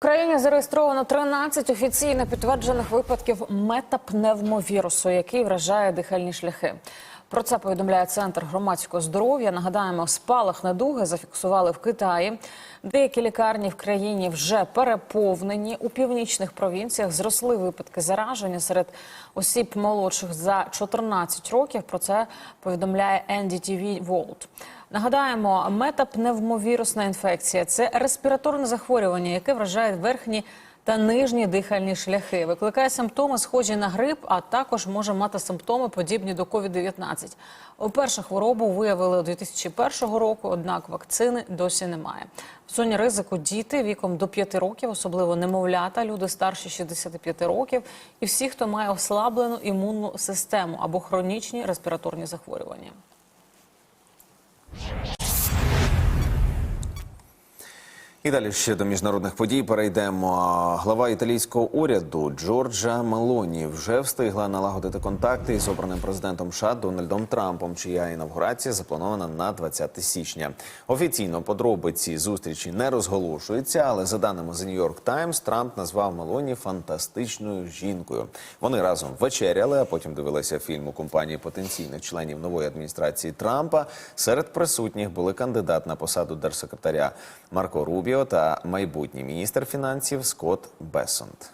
В країні зареєстровано 13 офіційно підтверджених випадків метапневмовірусу, який вражає дихальні шляхи. Про це повідомляє центр громадського здоров'я. Нагадаємо, спалах недуги зафіксували в Китаї. Деякі лікарні в країні вже переповнені. У північних провінціях зросли випадки зараження серед осіб молодших за 14 років. Про це повідомляє NDTV World. Нагадаємо, метапневмовірусна інфекція це респіраторне захворювання, яке вражає верхні та нижні дихальні шляхи. Викликає симптоми, схожі на грип, а також може мати симптоми, подібні до COVID-19. Уперше хворобу виявили у 2001 року, однак вакцини досі немає. В зоні ризику діти віком до 5 років, особливо немовлята, люди старші 65 років, і всі, хто має ослаблену імунну систему або хронічні респіраторні захворювання. І далі ще до міжнародних подій перейдемо. Глава італійського уряду Джорджа Мелоні вже встигла налагодити контакти із обраним президентом США Дональдом Трампом, чия інавгурація запланована на 20 січня. Офіційно подробиці зустрічі не розголошуються, але за даними The New York Times, Трамп назвав Мелоні фантастичною жінкою. Вони разом вечеряли, а потім дивилися фільм у компанії потенційних членів нової адміністрації Трампа. Серед присутніх були кандидат на посаду держсекретаря Марко Рубіо та майбутній міністр фінансів Скотт Бессонт.